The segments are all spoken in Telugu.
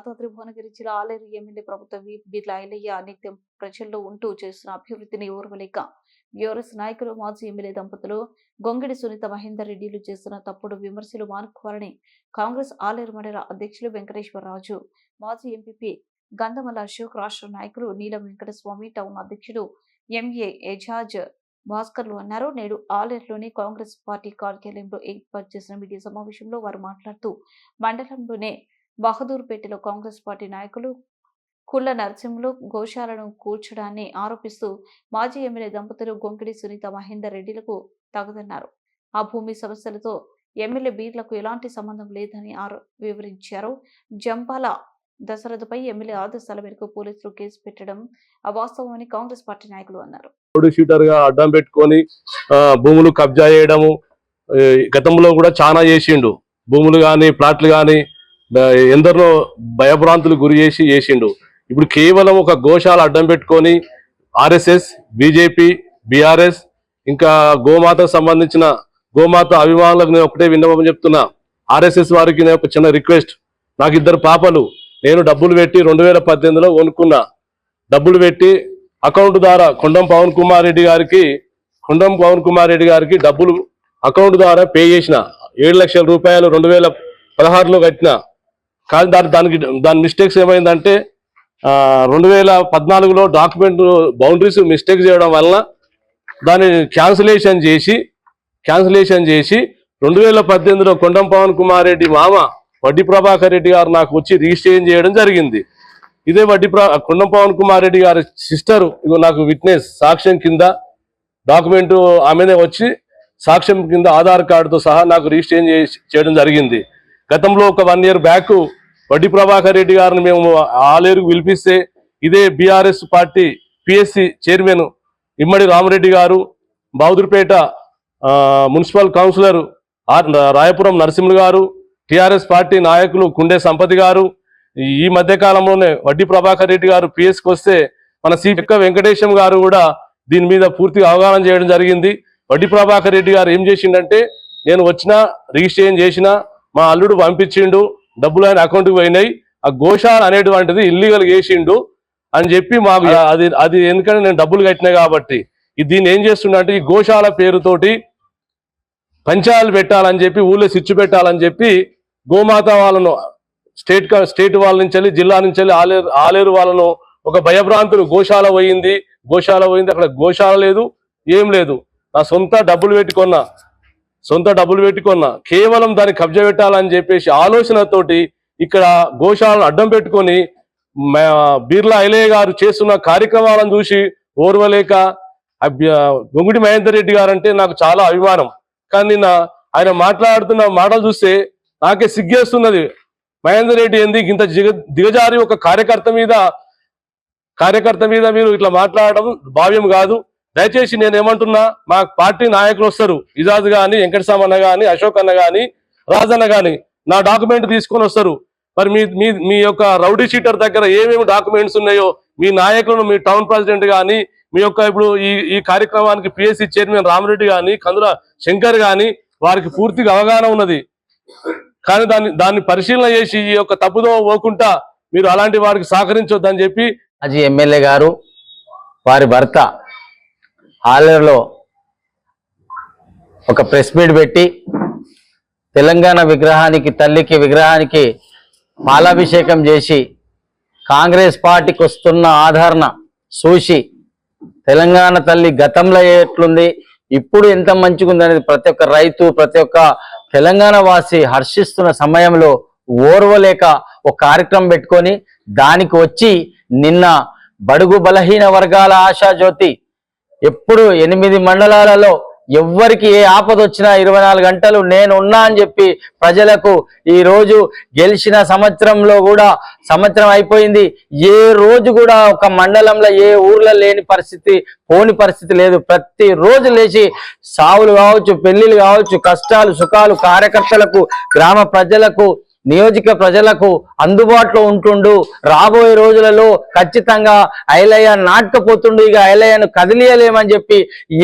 యాదాద్రి భువనగిరి జిల్లా ఆలేరు ఎమ్మెల్యే ప్రభుత్వ బిర్లా ఐలయ్య నిత్యం ప్రజల్లో ఉంటూ చేస్తున్న అభివృద్ధిని ఓర్వలేక బీఆర్ఎస్ నాయకులు మాజీ ఎమ్మెల్యే దంపతులు గొంగిడి సునీత మహేందర్ రెడ్డిలు చేస్తున్న తప్పుడు విమర్శలు మానుకోవాలని కాంగ్రెస్ ఆలేరు మండల అధ్యక్షులు వెంకటేశ్వరరాజు మాజీ ఎంపీపీ గంధమల అశోక్ రాష్ట్ర నాయకులు నీలం వెంకటస్వామి టౌన్ అధ్యక్షుడు ఎంఏ ఎజాజ్ భాస్కర్లు అన్నారు. నేడు ఆలేరులోని కాంగ్రెస్ పార్టీ కార్యాలయంలో ఏర్పాటు చేసిన మీడియా సమావేశంలో వారు మాట్లాడుతూ మండలంలోనే బహదూర్పేటలో కాంగ్రెస్ పార్టీ నాయకులు కుళ్ళ నరసింహులు గోశాలను కూల్చడాన్ని ఆరోపిస్తూ మాజీ ఎమ్మెల్యే దంపతులు గొంకిడి సునీత మహేందర్ రెడ్డిలకు తగదన్నారు. ఆ భూమి సమస్యలతో ఎమ్మెల్యే బీర్లకు ఎలాంటి సంబంధం లేదని ఆరో వివరించారు. జంపాల దశరథపై ఎమ్మెల్యే ఆదేశాల మేరకు పోలీసులు కేసు పెట్టడం అవాస్తవమని కాంగ్రెస్ పార్టీ నాయకులు అన్నారు. గా అడ్డం పెట్టుకొని భూములు కబ్జా చేయడము గతంలో కూడా చాలా చేసిండు. భూములు కానీ ప్లాట్లు కానీ ఎందరినో భయభ్రాంతులు గురి చేసి చేసిండు. ఇప్పుడు కేవలం ఒక గోశాల అడ్డం పెట్టుకొని ఆర్ఎస్ఎస్ బీజేపీ బీఆర్ఎస్ ఇంకా గోమాతకు సంబంధించిన గోమాత అభిమానులకు నేను ఒకటే విన్నపం చెప్తున్నా. ఆర్ఎస్ఎస్ వారికి నేను ఒక చిన్న రిక్వెస్ట్. నాకు ఇద్దరు పాపలు. నేను డబ్బులు పెట్టి రెండు వేల పద్దెనిమిదిలో కొనుక్కున్నా. డబ్బులు పెట్టి అకౌంట్ ద్వారా కొండం పవన్ కుమార్ రెడ్డి గారికి కొండం పవన్ కుమార్ రెడ్డి గారికి డబ్బులు అకౌంట్ ద్వారా పే చేసిన. ఏడు లక్షల రూపాయలు రెండు వేల పదహారులో కట్టిన. కానీ దాని దానికి దాని మిస్టేక్స్ ఏమైందంటే రెండు వేల పద్నాలుగులో డాక్యుమెంట్ బౌండరీస్ మిస్టేక్ చేయడం వలన దాన్ని క్యాన్సిలేషన్ చేసి క్యాన్సిలేషన్ చేసి రెండు వేల పద్దెనిమిదిలో కొండం పవన్ కుమార్ రెడ్డి మామ వడ్డీ ప్రభాకర్ రెడ్డి గారు నాకు వచ్చి రిజిస్ట్రేషన్ చేయడం జరిగింది. ఇదే వడ్డీ కొండం పవన్ కుమార్ రెడ్డి గారి సిస్టర్ ఇగో నాకు విట్నెస్ సాక్ష్యం కింద డాక్యుమెంట్ ఆమెనే వచ్చి సాక్ష్యం కింద ఆధార్ కార్డుతో సహా నాకు రిజిస్ట్రేషన్ చేయడం జరిగింది. గతంలో ఒక వన్ ఇయర్ బ్యాక్ వడ్డీ ప్రభాకర్ రెడ్డి గారిని మేము ఆలేరుకు పిలిపిస్తే ఇదే BRS party PSC chairman Immadi Ramareddy గారు Bahadurpet municipal councillor R Rayapuram Narasimhulu గారు టిఆర్ఎస్ పార్టీ నాయకులు కుండే సంపతి గారు ఈ మధ్య కాలంలోనే వడ్డీ ప్రభాకర్ రెడ్డి గారు పిఎస్కి వస్తే మన సి వెంకటేశం గారు కూడా దీని మీద పూర్తిగా అవగాహన చేయడం జరిగింది. వడ్డీ ప్రభాకర్ రెడ్డి గారు ఏం చేసిండంటే నేను వచ్చిన రిజిస్ట్రేషన్ చేసిన మా అల్లుడు పంపించిండు డబ్బులు ఆయన అకౌంట్కి పోయినాయి. ఆ గోశాల అనేటువంటిది ఇల్లీగల్ చేసిండు. అని చెప్పి మాకు అది అది ఎందుకంటే నేను డబ్బులు కట్టినా కాబట్టి. దీన్ని ఏం చేస్తుండంటే ఈ గోశాల పేరుతోటి పంచాయలు పెట్టాలని చెప్పి ఊళ్ళో స్విచ్ పెట్టాలని చెప్పి గోమాత వాళ్ళను స్టేట్ స్టేట్ వాళ్ళ నుంచి వెళ్ళి జిల్లా నుంచి వెళ్ళి ఆలేరు ఆలేరు వాళ్ళను ఒక భయభ్రాంతులు గోశాల పోయింది. గోశాల పోయింది. అక్కడ గోశాల లేదు ఏం లేదు. నా సొంత డబ్బులు పెట్టుకున్నా సొంత డబ్బులు పెట్టుకున్న కేవలం దాన్ని కబ్జా పెట్టాలని చెప్పేసి ఆలోచనతోటి ఇక్కడ గోశాలను అడ్డం పెట్టుకొని బిర్లా ఐలయ్య గారు చేస్తున్న కార్యక్రమాలను చూసి ఓర్వలేక గొంగుడి మహేందర్ రెడ్డి గారు అంటే నాకు చాలా అభిమానం. కానీ నిన్న ఆయన మాట్లాడుతున్న మాటలు చూస్తే నాకే సిగ్గేస్తున్నది. మహేందర్ రెడ్డి ఏంది ఇంత దిగ దిగజారి ఒక కార్యకర్త మీద కార్యకర్త మీద మీరు ఇట్లా మాట్లాడడం భావ్యం కాదు. దయచేసి నేను ఏమంటున్నా మా పార్టీ నాయకులు వస్తారు. ఇజాజ్ కానీ వెంకటస్వామి అన్న కానీ అశోక్ అన్న కానీ రాజన్న కానీ నా డాక్యుమెంట్ తీసుకొని వస్తారు. మరి మీ మీ మీ యొక్క రౌడీ షీటర్ దగ్గర ఏమేమి డాక్యుమెంట్స్ ఉన్నాయో మీ నాయకులను మీ టౌన్ ప్రెసిడెంట్ కానీ మీ యొక్క ఇప్పుడు ఈ ఈ కార్యక్రమానికి పిఎస్సి చైర్మన్ రామరెడ్డి కానీ కందుల శంకర్ కానీ వారికి పూర్తిగా అవగాహన ఉన్నది. కానీ దాన్ని దాన్ని పరిశీలన చేసి ఈ యొక్క తప్పుదో పోకుండా మీరు అలాంటి వారికి సహకరించొద్దని చెప్పి మాజీ ఎమ్మెల్యే గారు వారి భర్త ఆలేరులో ఒక ప్రెస్ మీట్ పెట్టి తెలంగాణ విగ్రహానికి తల్లికి విగ్రహానికి పాలాభిషేకం చేసి కాంగ్రెస్ పార్టీకి వస్తున్న ఆదరణ చూసి తెలంగాణ తల్లి గతంలో ఎట్లుంది ఇప్పుడు ఎంత మంచిగా అనేది ప్రతి ఒక్క రైతు ప్రతి ఒక్క తెలంగాణ వాసి హర్షిస్తున్న సమయంలో ఓర్వలేక ఒక కార్యక్రమం పెట్టుకొని దానికి వచ్చి నిన్న బడుగు బలహీన వర్గాల ఆశాజ్యోతి ఎప్పుడు ఎనిమిది మండలాలలో ఎవ్వరికి ఏ ఆపద వచ్చినా ఇరవై నాలుగు గంటలు నేను ఉన్నా అని చెప్పి ప్రజలకు ఈ రోజు గెలిచిన సంవత్సరంలో కూడా సంవత్సరం అయిపోయింది. ఏ రోజు కూడా ఒక మండలంలో ఏ ఊర్లో లేని పరిస్థితి పోని పరిస్థితి లేదు. ప్రతి రోజు లేచి సావులు కావచ్చు పెళ్ళిళ్ళు కావచ్చు కష్టాలు సుఖాలు కార్యకర్తలకు గ్రామ ప్రజలకు నియోజక ప్రజలకు అందుబాటులో ఉంటుండు. రాబోయే రోజులలో ఖచ్చితంగా ఐలయ్య నాటకపోతుండు. ఇక ఐలయ్యను కదిలియలేమని చెప్పి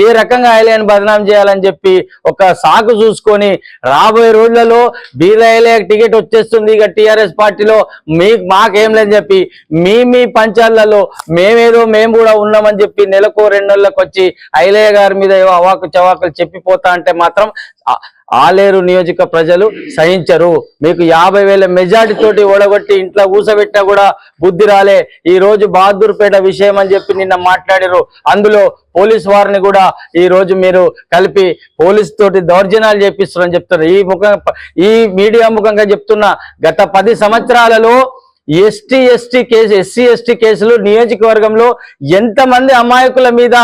ఏ రకంగా ఐలయ్యను బదనాం చేయాలని చెప్పి ఒక సాకు చూసుకొని రాబోయే రోజులలో బీలైలయ్య టికెట్ వచ్చేస్తుంది. ఇక టిఆర్ఎస్ పార్టీలో మీ మాకేం లేదని చెప్పి మీ మీ పంచాలలో మేమేదో మేము కూడా ఉన్నామని చెప్పి నెలకు రెండు నెలలకు వచ్చి ఐలయ్య గారి మీద ఏవో అవాకు చవాకులు చెప్పిపోతా అంటే మాత్రం ఆలేరు నియోజక ప్రజలు సహించరు. మీకు యాభై వేల మెజార్టీ తోటి ఓడగొట్టి ఇంట్లో కూసబెట్టినా కూడా బుద్ధి రాలే. ఈ రోజు బహదూర్పేట విషయం అని చెప్పి నిన్న మాట్లాడారు అందులో పోలీస్ వారిని కూడా ఈ రోజు మీరు కలిపి పోలీస్ తోటి దౌర్జన్యాలు చేపిస్తున్నారని చెప్తున్నారు. ఈ ముఖం ఈ మీడియా ముఖంగా చెప్తున్న గత పది సంవత్సరాలలో ST ST case SC ST కేసులు నియోజకవర్గంలో ఎంతమంది అమాయకుల మీద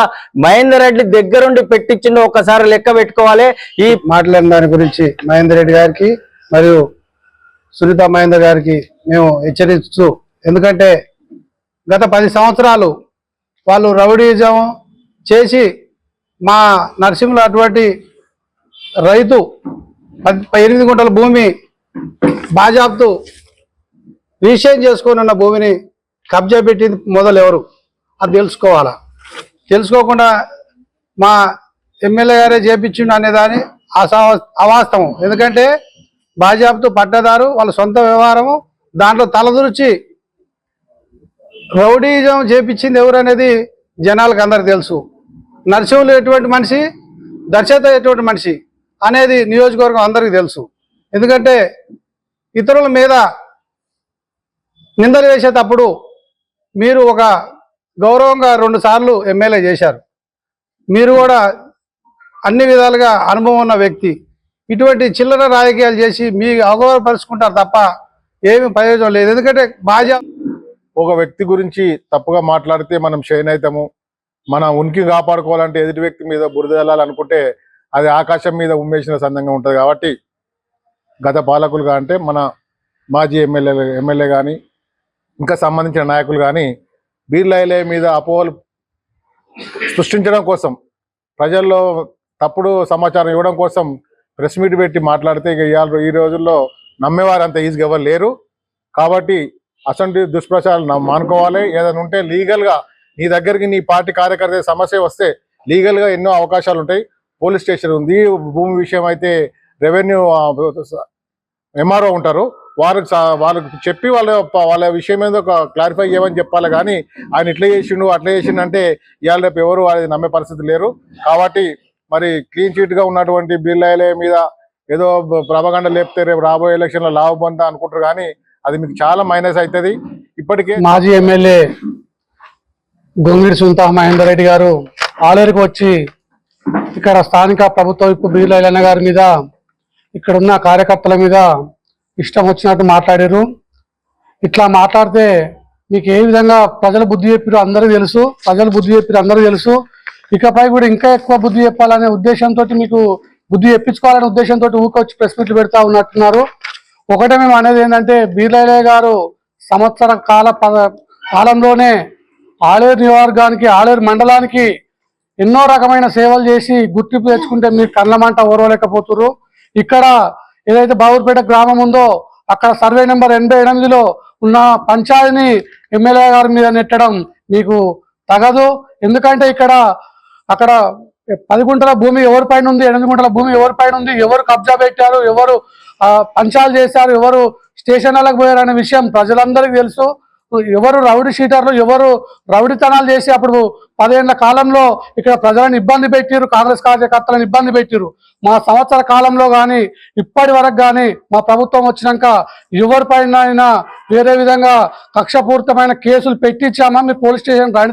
మహేందర్ రెడ్డి దగ్గరుండి పెట్టించిండో ఒకసారి లెక్క పెట్టుకోవాలి. ఈ మాట్లాడిన దాని గురించి మహేందర్ రెడ్డి గారికి మరియు సునీత మహేందర్ గారికి మేము హెచ్చరిస్తూ ఎందుకంటే గత పది సంవత్సరాలు వాళ్ళు రౌడీజం చేసి మా నరసింహులు అటువంటి రైతు పది ఎనిమిది గుంటల భూమి బాజాబ్తూ రీషేన్ చేసుకొని ఉన్న భూమిని కబ్జా పెట్టింది మొదలు ఎవరు? అది తెలుసుకోవాలా? తెలుసుకోకుండా మా ఎమ్మెల్యే గారే చేపించిండు అనేదాని అవాస్తవం. ఎందుకంటే బాజాబ్తు పట్టదారు వాళ్ళ సొంత వ్యవహారము దాంట్లో తలదూర్చి రౌడీజం చేపించింది ఎవరు అనేది జనాలకు అందరికి తెలుసు. నరసింహులు ఎటువంటి మనిషి? దర్శత ఎటువంటి మనిషి? అనేది నియోజకవర్గం అందరికీ తెలుసు. ఎందుకంటే ఇతరుల మీద నిందలు వేసేటప్పుడు మీరు ఒక గౌరవంగా రెండు సార్లు ఎమ్మెల్యే చేశారు. మీరు కూడా అన్ని విధాలుగా అనుభవం ఉన్న వ్యక్తి. ఇటువంటి చిల్లర రాజకీయాలు చేసి మీ అగౌరవపరుచుకుంటారు తప్ప ఏమి ప్రయోజనం లేదు. ఎందుకంటే బాజా ఒక వ్యక్తి గురించి తప్పుగా మాట్లాడితే మనం షైన్ అవుతాము. మన ఉనికి కాపాడుకోవాలంటే ఎదుటి వ్యక్తి మీద బురద వెళ్ళాలనుకుంటే అది ఆకాశం మీద ఉమ్మేసిన సందంగా ఉంటుంది. కాబట్టి గత పాలకులుగా అంటే మన మాజీ ఎమ్మెల్యే ఎమ్మెల్యే కానీ ఇంకా సంబంధించిన నాయకులు కానీ బీర్లైలే మీద అపోహలు సృష్టించడం కోసం ప్రజల్లో తప్పుడు సమాచారం ఇవ్వడం కోసం ప్రెస్ మీట్ పెట్టి మాట్లాడితే ఇక ఇవాళ ఈ రోజుల్లో నమ్మేవారు అంత ఈజీగా ఎవరు లేరు. కాబట్టి అసంటి దుష్ప్రచారాలు మానుకోవాలి. ఏదైనా ఉంటే లీగల్గా నీ దగ్గరికి నీ పార్టీ కార్యకర్త సమస్య వస్తే లీగల్గా ఎన్నో అవకాశాలు ఉంటాయి. పోలీస్ స్టేషన్ ఉంది. భూమి విషయం అయితే రెవెన్యూ ఎంఆర్ఓ ఉంటారు. వారికి వాళ్ళకి చెప్పి వాళ్ళ వాళ్ళ విషయం ఏదో క్లారిఫై చేయమని చెప్పాలి కానీ ఆయన ఇట్లా చేసిండు అట్లా చేసిండు అంటే ఇవాళ రేపు ఎవరు అది నమ్మే పరిస్థితి లేరు. కాబట్టి మరి క్లీన్ చీట్గా ఉన్నటువంటి బిల్లాయల మీద ఏదో ప్రభగండ లేపితే రేపు రాబోయే ఎలక్షన్లో లాభ పొందా అనుకుంటారు కానీ అది మీకు చాలా మైనస్ అవుతుంది ఇప్పటికే మాజీ ఎమ్మెల్యే గొంగిడి సుంతా మహేందర్ రెడ్డి గారు ఆలేరుకు వచ్చి ఇక్కడ స్థానిక ప్రభుత్వ విప్పు బిర్లా గారి మీద ఇక్కడ ఉన్న కార్యకర్తల మీద ఇష్టం వచ్చినట్టు మాట్లాడారు. ఇట్లా మాట్లాడితే మీకు ఏ విధంగా ప్రజలు బుద్ధి చెప్పారు అందరూ తెలుసు. ప్రజలు బుద్ధి చెప్పారు అందరూ తెలుసు. ఇకపై కూడా ఇంకా ఎక్కువ బుద్ధి చెప్పాలనే ఉద్దేశంతో మీకు బుద్ధి చెప్పించుకోవాలనే ఉద్దేశంతో ఊకొచ్చి ప్రెస్ మీట్లు పెడతా ఉన్నట్టున్నారు. ఒకటే మేము అనేది ఏంటంటే బీర్లయ్య గారు సంవత్సర కాల ప- కాలంలోనే ఆలేరు నియోజకవర్గానికి ఆలేరు మండలానికి ఎన్నో రకమైన సేవలు చేసి గుర్తింపు తెచ్చుకుంటే మీరు కళ్ళమంట ఓరవలేకపోతున్నారు ఇక్కడ ఏదైతే బాబుపేట గ్రామం ఉందో అక్కడ సర్వే నెంబర్ ఎనభై ఎనిమిదిలో ఉన్న పంచాయతీని ఎమ్మెల్యే గారి మీద నెట్టడం మీకు తగదు. ఎందుకంటే ఇక్కడ అక్కడ పది గుంటల భూమి ఎవరి పైన ఉంది ఎనిమిది గుంటల భూమి ఎవరి పైన ఉంది ఎవరు కబ్జా పెట్టారు ఎవరు ఆ, పంచాలు చేశారు ఎవరు స్టేషన్లకు పోయారు అనే విషయం ప్రజలందరికీ తెలుసు. ఎవరు రౌడీ షీటర్లు ఎవరు రౌడీతనాలు చేసి అప్పుడు పదేళ్ళ కాలంలో ఇక్కడ ప్రజలను ఇబ్బంది పెట్టిరు కాంగ్రెస్ కార్యకర్తలను ఇబ్బంది పెట్టిరు మా సంవత్సర కాలంలో కానీ ఇప్పటి వరకు కానీ మా ప్రభుత్వం వచ్చినాక ఎవరిపైన అయినా వేరే విధంగా కక్షపూరితమైన కేసులు పెట్టించామా? మీరు పోలీస్ స్టేషన్ రండి